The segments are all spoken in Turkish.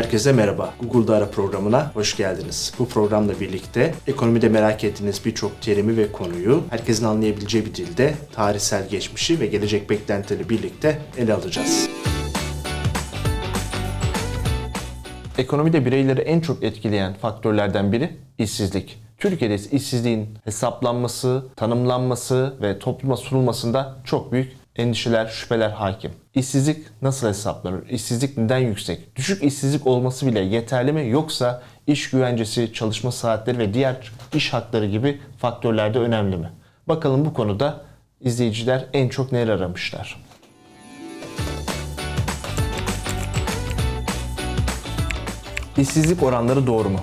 Herkese merhaba. Google'da Ara programına hoş geldiniz. Bu programla birlikte ekonomide merak ettiğiniz birçok terimi ve konuyu herkesin anlayabileceği bir dilde tarihsel geçmişi ve gelecek beklentileri birlikte ele alacağız. Ekonomide bireyleri en çok etkileyen faktörlerden biri işsizlik. Türkiye'de işsizliğin hesaplanması, tanımlanması ve topluma sunulmasında çok büyük endişeler, şüpheler hakim. İşsizlik nasıl hesaplanır? İşsizlik neden yüksek? Düşük işsizlik olması bile yeterli mi? Yoksa iş güvencesi, çalışma saatleri ve diğer iş hakları gibi faktörler de önemli mi? Bakalım bu konuda izleyiciler en çok neler aramışlar? İşsizlik oranları doğru mu?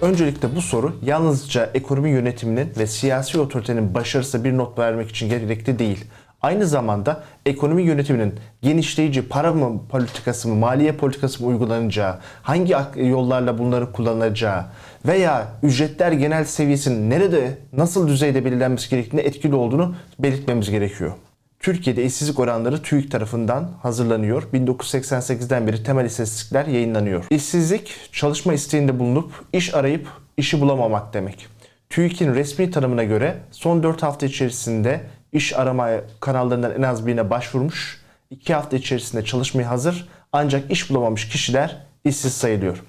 Öncelikle bu soru yalnızca ekonomi yönetiminin ve siyasi otoritenin başarısı bir not vermek için gerekli değil. Aynı zamanda ekonomi yönetiminin genişleyici para mı politikası mı, maliye politikası mı uygulanacağı, hangi yollarla bunları kullanacağı veya ücretler genel seviyesinin nerede, nasıl düzeyde belirlenmesi gerektiğine etkili olduğunu belirtmemiz gerekiyor. Türkiye'de işsizlik oranları TÜİK tarafından hazırlanıyor. 1988'den beri temel istatistikler yayınlanıyor. İşsizlik, çalışma isteğinde bulunup iş arayıp işi bulamamak demek. TÜİK'in resmi tanımına göre son 4 hafta içerisinde iş arama kanallarından en az birine başvurmuş, 2 hafta içerisinde çalışmaya hazır ancak iş bulamamış kişiler işsiz sayılıyor.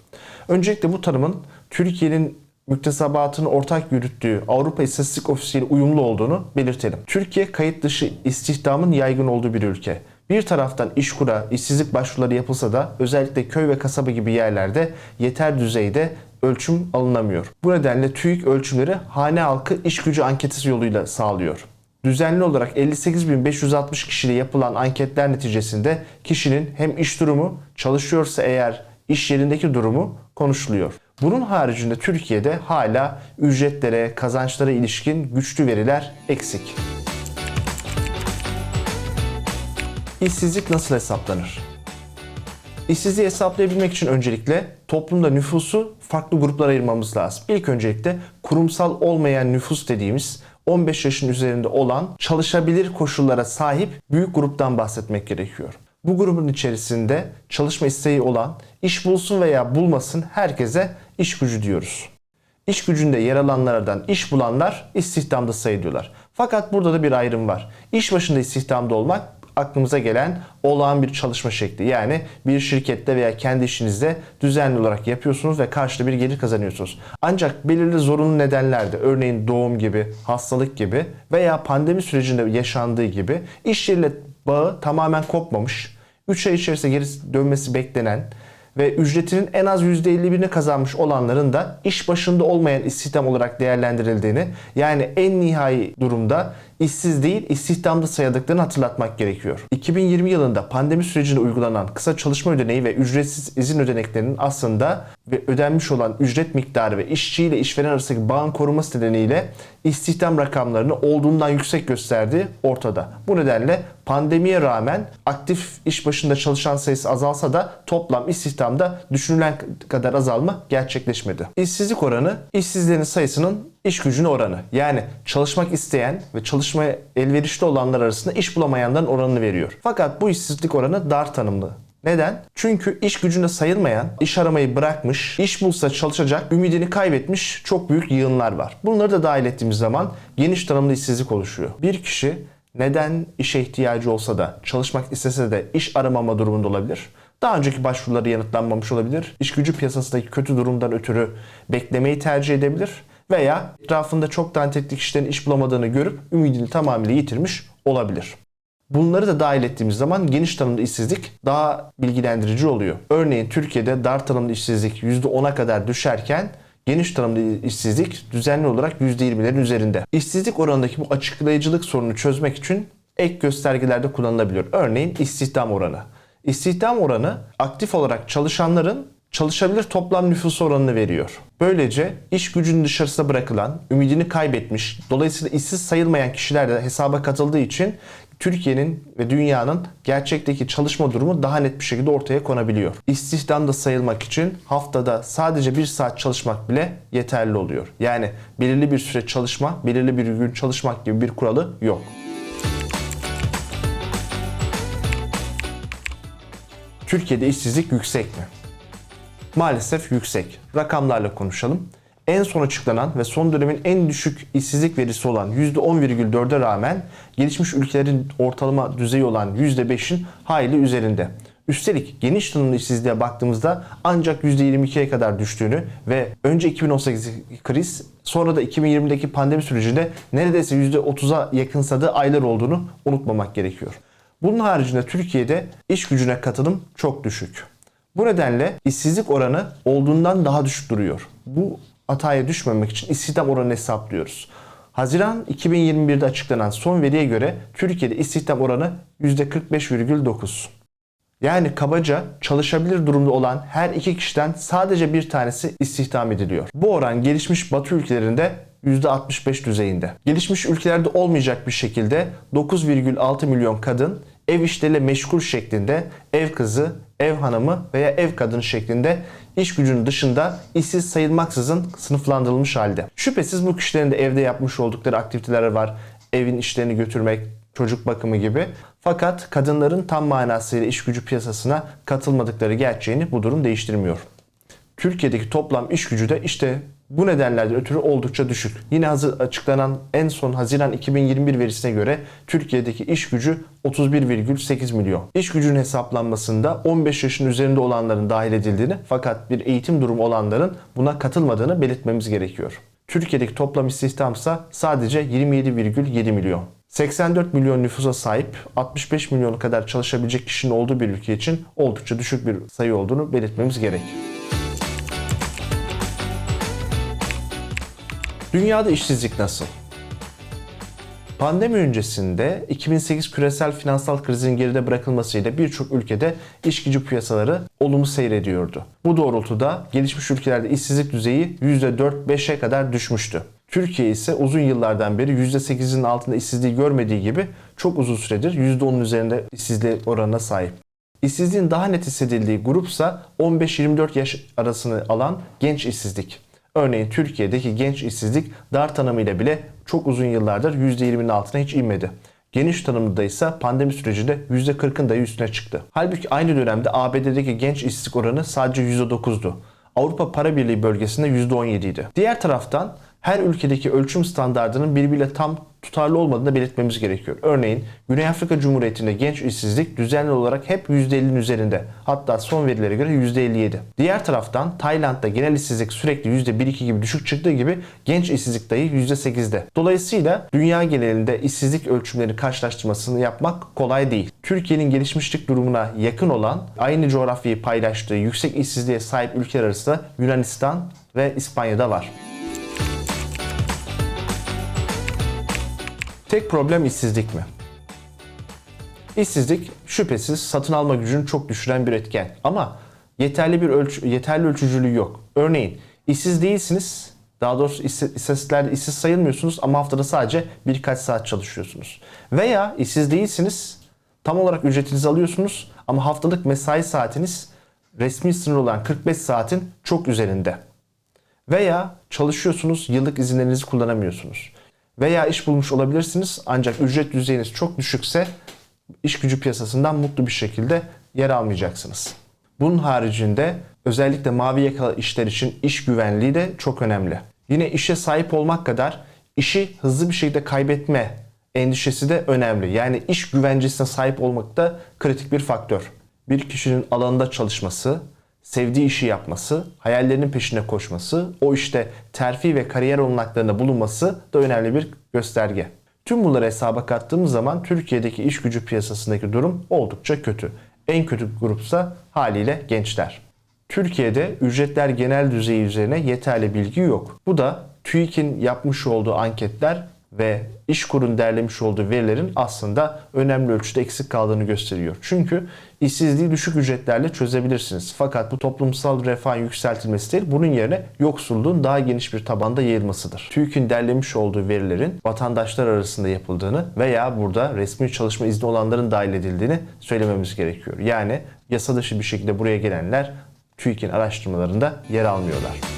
Öncelikle bu tanımın Türkiye'nin müktesebatını ortak yürüttüğü Avrupa İstatistik Ofisi ile uyumlu olduğunu belirtelim. Türkiye kayıt dışı istihdamın yaygın olduğu bir ülke. Bir taraftan işkura, işsizlik başvuruları yapılsa da özellikle köy ve kasaba gibi yerlerde yeter düzeyde ölçüm alınamıyor. Bu nedenle TÜİK ölçümleri hane halkı iş gücü anketi yoluyla sağlıyor. Düzenli olarak 58.560 kişiyle yapılan anketler neticesinde kişinin hem iş durumu, çalışıyorsa eğer iş yerindeki durumu konuşuluyor. Bunun haricinde Türkiye'de hala ücretlere, kazançlara ilişkin güçlü veriler eksik. İşsizlik nasıl hesaplanır? İşsizliği hesaplayabilmek için öncelikle toplumda nüfusu farklı gruplara ayırmamız lazım. İlk öncelikle kurumsal olmayan nüfus dediğimiz 15 yaşın üzerinde olan çalışabilir koşullara sahip büyük gruptan bahsetmek gerekiyor. Bu grubun içerisinde çalışma isteği olan, iş bulsun veya bulmasın herkese iş gücü diyoruz. İş gücünde yer alanlardan iş bulanlar istihdamda sayılıyorlar. Fakat burada da bir ayrım var. İş başında istihdamda olmak aklımıza gelen olağan bir çalışma şekli. Yani bir şirkette veya kendi işinizde düzenli olarak yapıyorsunuz ve karşılığı bir gelir kazanıyorsunuz. Ancak belirli zorunlu nedenlerde örneğin doğum gibi, hastalık gibi veya pandemi sürecinde yaşandığı gibi iş yeriyle bağı tamamen kopmamış, 3 ay içerisinde geri dönmesi beklenen ve ücretinin en az %51'ini kazanmış olanların da iş başında olmayan istihdam olarak değerlendirildiğini yani en nihai durumda işsiz değil istihdamda sayıldıklarını hatırlatmak gerekiyor. 2020 yılında pandemi sürecinde uygulanan kısa çalışma ödeneği ve ücretsiz izin ödeneklerinin aslında ve ödenmiş olan ücret miktarı ve işçi ile işveren arasındaki bağın korunması nedeniyle istihdam rakamlarını olduğundan yüksek gösterdiği ortada. Bu nedenle pandemiye rağmen aktif iş başında çalışan sayısı azalsa da toplam istihdamda düşünülen kadar azalma gerçekleşmedi. İşsizlik oranı işsizlerin sayısının iş gücüne oranı. Yani çalışmak isteyen ve çalışmaya elverişli olanlar arasında iş bulamayanların oranını veriyor. Fakat bu işsizlik oranı dar tanımlı. Neden? Çünkü iş gücünde sayılmayan, iş aramayı bırakmış, iş bulsa çalışacak, ümidini kaybetmiş çok büyük yığınlar var. Bunları da dahil ettiğimiz zaman geniş tanımlı işsizlik oluşuyor. Bir kişi neden işe ihtiyacı olsa da çalışmak istese de iş aramama durumunda olabilir. Daha önceki başvuruları yanıtlanmamış olabilir. İş gücü piyasasındaki kötü durumdan ötürü beklemeyi tercih edebilir. Veya etrafında çok da nitelikli kişilerin iş bulamadığını görüp ümidini tamamıyla yitirmiş olabilir. Bunları da dahil ettiğimiz zaman geniş tanımlı işsizlik daha bilgilendirici oluyor. Örneğin Türkiye'de dar tanımlı işsizlik %10'a kadar düşerken geniş tanımlı işsizlik düzenli olarak %20'lerin üzerinde. İşsizlik oranındaki bu açıklayıcılık sorununu çözmek için ek göstergelerde kullanılabiliyor. Örneğin istihdam oranı. İstihdam oranı aktif olarak çalışanların çalışabilir toplam nüfus oranını veriyor. Böylece iş gücünün dışarısına bırakılan, ümidini kaybetmiş, dolayısıyla işsiz sayılmayan kişiler de hesaba katıldığı için Türkiye'nin ve dünyanın gerçekteki çalışma durumu daha net bir şekilde ortaya konabiliyor. İstihdamda sayılmak için haftada sadece bir saat çalışmak bile yeterli oluyor. Yani belirli bir süre çalışma, belirli bir gün çalışmak gibi bir kuralı yok. Türkiye'de işsizlik yüksek mi? Maalesef yüksek. Rakamlarla konuşalım. En son açıklanan ve son dönemin en düşük işsizlik verisi olan %10,4'e rağmen gelişmiş ülkelerin ortalama düzeyi olan %5'in hayli üzerinde. Üstelik geniş tanımlı işsizliğe baktığımızda ancak %22'ye kadar düştüğünü ve önce 2018 kriz sonra da 2020'deki pandemi sürecinde neredeyse %30'a yakınsadığı aylar olduğunu unutmamak gerekiyor. Bunun haricinde Türkiye'de iş gücüne katılım çok düşük. Bu nedenle işsizlik oranı olduğundan daha düşük duruyor. Bu hataya düşmemek için istihdam oranını hesaplıyoruz. Haziran 2021'de açıklanan son veriye göre Türkiye'de istihdam oranı %45,9. Yani kabaca çalışabilir durumda olan her iki kişiden sadece bir tanesi istihdam ediliyor. Bu oran gelişmiş batı ülkelerinde %65 düzeyinde. Gelişmiş ülkelerde olmayacak bir şekilde 9,6 milyon kadın ev işleriyle meşgul şeklinde ev kızı, ev hanımı veya ev kadını şeklinde iş gücünün dışında işsiz sayılmaksızın sınıflandırılmış halde. Şüphesiz bu kişilerin de evde yapmış oldukları aktiviteler var. Evin işlerini götürmek, çocuk bakımı gibi. Fakat kadınların tam manasıyla iş gücü piyasasına katılmadıkları gerçeğini bu durum değiştirmiyor. Türkiye'deki toplam iş gücü de işte bu nedenlerden ötürü oldukça düşük. Yine hazır açıklanan en son Haziran 2021 verisine göre Türkiye'deki iş gücü 31,8 milyon. İş gücünün hesaplanmasında 15 yaşın üzerinde olanların dahil edildiğini fakat bir eğitim durumu olanların buna katılmadığını belirtmemiz gerekiyor. Türkiye'deki toplam istihdam ise sadece 27,7 milyon. 84 milyon nüfusa sahip 65 milyon kadar çalışabilecek kişinin olduğu bir ülke için oldukça düşük bir sayı olduğunu belirtmemiz gerek. Dünyada işsizlik nasıl? Pandemi öncesinde 2008 küresel finansal krizin geride bırakılmasıyla birçok ülkede iş gücü piyasaları olumlu seyrediyordu. Bu doğrultuda gelişmiş ülkelerde işsizlik düzeyi %4-5'e kadar düşmüştü. Türkiye ise uzun yıllardan beri %8'in altında işsizliği görmediği gibi çok uzun süredir %10'un üzerinde işsizlik oranına sahip. İşsizliğin daha net hissedildiği grupsa 15-24 yaş arasını alan genç işsizlik. Örneğin Türkiye'deki genç işsizlik dar tanımıyla bile çok uzun yıllardır %20'nin altına hiç inmedi. Geniş tanımda ise pandemi sürecinde %40'ın dahi üstüne çıktı. Halbuki aynı dönemde ABD'deki genç işsizlik oranı sadece %9'du. Avrupa Para Birliği bölgesinde %17 idi. Diğer taraftan her ülkedeki ölçüm standartının birbiriyle tam tutarlı olmadığını belirtmemiz gerekiyor. Örneğin Güney Afrika Cumhuriyeti'nde genç işsizlik düzenli olarak hep %50'nin üzerinde. Hatta son verilere göre %57. Diğer taraftan Tayland'da genel işsizlik sürekli %1-2 gibi düşük çıktığı gibi genç işsizlik dahi %8'de. Dolayısıyla dünya genelinde işsizlik ölçümleri karşılaştırmasını yapmak kolay değil. Türkiye'nin gelişmişlik durumuna yakın olan aynı coğrafyayı paylaştığı yüksek işsizliğe sahip ülkeler arasında Yunanistan ve İspanya'da var. Tek problem işsizlik mi? İşsizlik şüphesiz satın alma gücünü çok düşüren bir etken ama yeterli bir ölçü, yeterli ölçücülüğü yok. Örneğin işsiz değilsiniz, daha doğrusu istatistiklerde işsiz sayılmıyorsunuz ama haftada sadece birkaç saat çalışıyorsunuz. Veya işsiz değilsiniz, tam olarak ücretinizi alıyorsunuz ama haftalık mesai saatiniz resmi sınır olan 45 saatin çok üzerinde. Veya çalışıyorsunuz, yıllık izinlerinizi kullanamıyorsunuz veya iş bulmuş olabilirsiniz ancak ücret düzeyiniz çok düşükse iş gücü piyasasından mutlu bir şekilde yer almayacaksınız. Bunun haricinde özellikle mavi yakalı işler için iş güvenliği de çok önemli. Yine işe sahip olmak kadar işi hızlı bir şekilde kaybetme endişesi de önemli. Yani iş güvencesine sahip olmak da kritik bir faktör. Bir kişinin alanında çalışması, sevdiği işi yapması, hayallerinin peşine koşması, o işte terfi ve kariyer olanaklarında bulunması da önemli bir gösterge. Tüm bunları hesaba kattığımız zaman Türkiye'deki iş gücü piyasasındaki durum oldukça kötü. En kötü grupsa haliyle gençler. Türkiye'de ücretler genel düzeyi üzerine yeterli bilgi yok. Bu da TÜİK'in yapmış olduğu anketler ve İşkur'un derlemiş olduğu verilerin aslında önemli ölçüde eksik kaldığını gösteriyor. Çünkü işsizliği düşük ücretlerle çözebilirsiniz. Fakat bu toplumsal refahın yükseltilmesi değil, bunun yerine yoksulluğun daha geniş bir tabanda yayılmasıdır. TÜİK'in derlemiş olduğu verilerin vatandaşlar arasında yapıldığını veya burada resmi çalışma izni olanların dahil edildiğini söylememiz gerekiyor. Yani yasa dışı bir şekilde buraya gelenler TÜİK'in araştırmalarında yer almıyorlar.